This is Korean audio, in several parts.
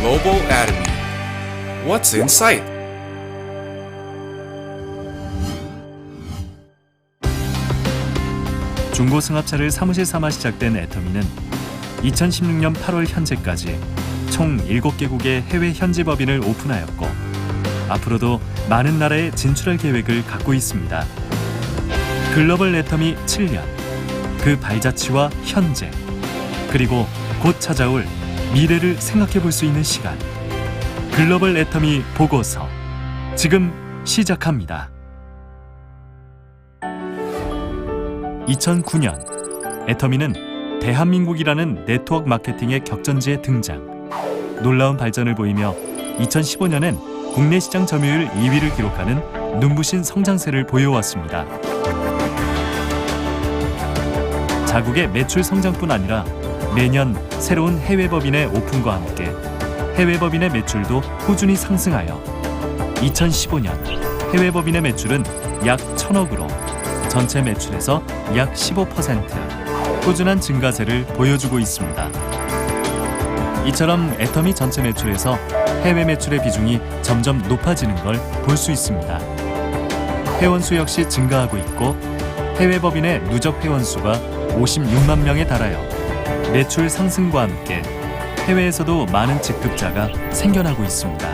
Global Atomy. What's in sight? 중고 승합차를 사무실 삼아 시작된 애터미는 2016년 8월 현재까지 총 7개국의 해외 현지 법인을 오픈하였고 앞으로도 많은 나라에 진출할 계획을 갖고 있습니다. 글로벌 애터미 7년 그 발자취와 현재 그리고 곧 찾아올 미래를 생각해 볼 수 있는 시간 글로벌 애터미 보고서 지금 시작합니다. 2009년 애터미는 대한민국이라는 네트워크 마케팅의 격전지에 등장. 놀라운 발전을 보이며 2015년엔 국내 시장 점유율 2위를 기록하는 눈부신 성장세를 보여왔습니다. 자국의 매출 성장뿐 아니라 매년 새로운 해외 법인의 오픈과 함께 해외 법인의 매출도 꾸준히 상승하여 2015년 해외 법인의 매출은 약 1000억으로 전체 매출에서 약 15% 꾸준한 증가세를 보여주고 있습니다. 이처럼 애터미 전체 매출에서 해외 매출의 비중이 점점 높아지는 걸 볼 수 있습니다. 회원 수 역시 증가하고 있고 해외 법인의 누적 회원 수가 56만 명에 달하여 매출 상승과 함께 해외에서도 많은 직급자가 생겨나고 있습니다.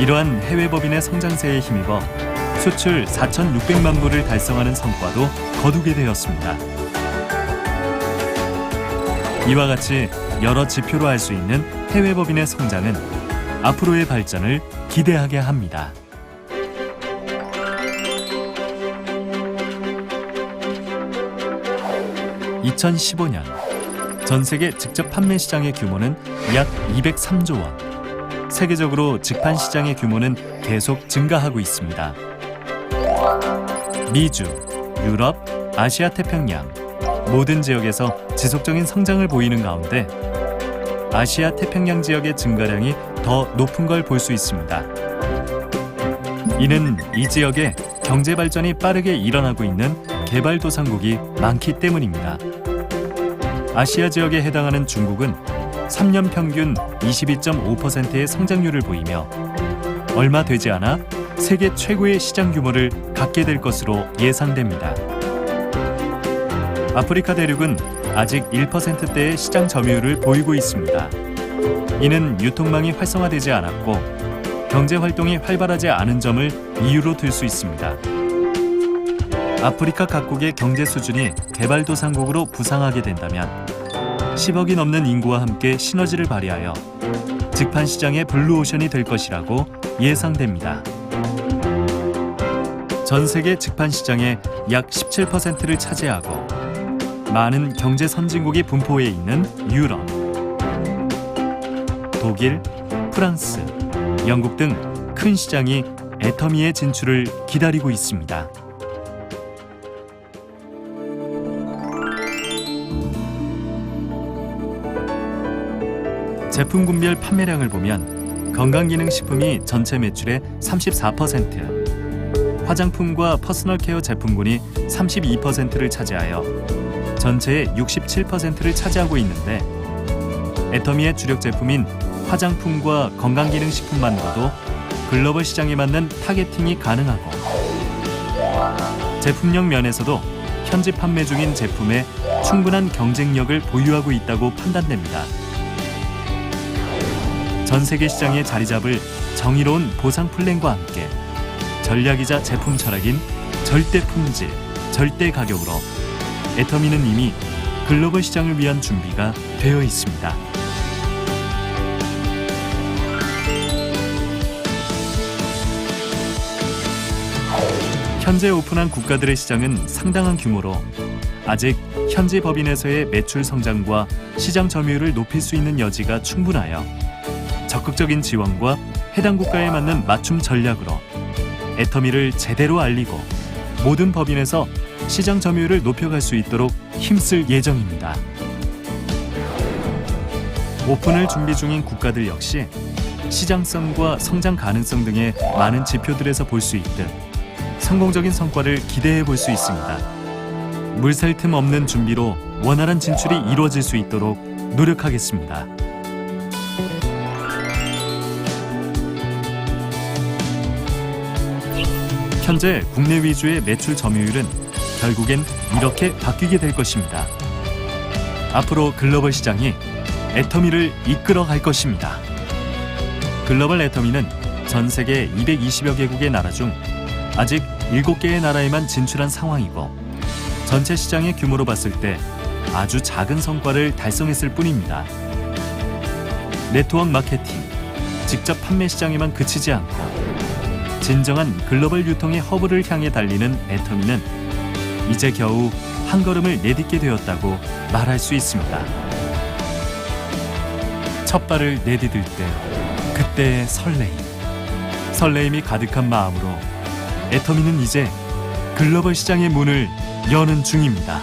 이러한 해외 법인의 성장세에 힘입어 수출 4,600만 부를 달성하는 성과도 거두게 되었습니다. 이와 같이 여러 지표로 알 수 있는 해외 법인의 성장은 앞으로의 발전을 기대하게 합니다. 2015년 전 세계 직접 판매 시장의 규모는 약 203조 원. 세계적으로 직판 시장의 규모는 계속 증가하고 있습니다. 미주, 유럽, 아시아 태평양 모든 지역에서 지속적인 성장을 보이는 가운데 아시아 태평양 지역의 증가량이 더 높은 걸 볼 수 있습니다. 이는 이 지역에 경제 발전이 빠르게 일어나고 있는 개발도상국이 많기 때문입니다. 아시아 지역에 해당하는 중국은 3년 평균 22.5%의 성장률을 보이며 얼마 되지 않아 세계 최고의 시장 규모를 갖게 될 것으로 예상됩니다. 아프리카 대륙은 아직 1%대의 시장 점유율을 보이고 있습니다. 이는 유통망이 활성화되지 않았고 경제 활동이 활발하지 않은 점을 이유로 들 수 있습니다. 아프리카 각국의 경제 수준이 개발도상국으로 부상하게 된다면 10억이 넘는 인구와 함께 시너지를 발휘하여 직판 시장의 블루오션이 될 것이라고 예상됩니다. 전 세계 직판 시장의 약 17%를 차지하고 많은 경제 선진국이 분포해 있는 유럽, 독일, 프랑스, 영국 등 큰 시장이 애터미의 진출을 기다리고 있습니다. 제품 군별 판매량을 보면 건강기능식품이 전체 매출의 34%, 화장품과 퍼스널 케어 제품군이 32%를 차지하여 전체의 67%를 차지하고 있는데 애터미의 주력 제품인 화장품과 건강기능식품만으로도 글로벌 시장에 맞는 타겟팅이 가능하고 제품력 면에서도 현지 판매 중인 제품에 충분한 경쟁력을 보유하고 있다고 판단됩니다. 전 세계 시장에 자리 잡을 정의로운 보상 플랜과 함께 전략이자 제품 철학인 절대 품질, 절대 가격으로 애터미는 이미 글로벌 시장을 위한 준비가 되어 있습니다. 현재 오픈한 국가들의 시장은 상당한 규모로 아직 현지 법인에서의 매출 성장과 시장 점유율을 높일 수 있는 여지가 충분하여 적극적인 지원과 해당 국가에 맞는 맞춤 전략으로 애터미를 제대로 알리고 모든 법인에서 시장 점유율을 높여갈 수 있도록 힘쓸 예정입니다. 오픈을 준비 중인 국가들 역시 시장성과 성장 가능성 등의 많은 지표들에서 볼 수 있듯 성공적인 성과를 기대해 볼 수 있습니다. 물살 틈 없는 준비로 원활한 진출이 이루어질 수 있도록 노력하겠습니다. 현재 국내 위주의 매출 점유율은 결국엔 이렇게 바뀌게 될 것입니다. 앞으로 글로벌 시장이 애터미를 이끌어 갈 것입니다. 글로벌 애터미는 전 세계 220여 개국의 나라 중 아직 7개의 나라에만 진출한 상황이고 전체 시장의 규모로 봤을 때 아주 작은 성과를 달성했을 뿐입니다. 네트워크 마케팅, 직접 판매 시장에만 그치지 않고 진정한 글로벌 유통의 허브를 향해 달리는 애터미는 이제 겨우 한 걸음을 내딛게 되었다고 말할 수 있습니다. 첫 발을 내디딜 때 그때의 설레임, 설레임이 가득한 마음으로 애터미는 이제 글로벌 시장의 문을 여는 중입니다.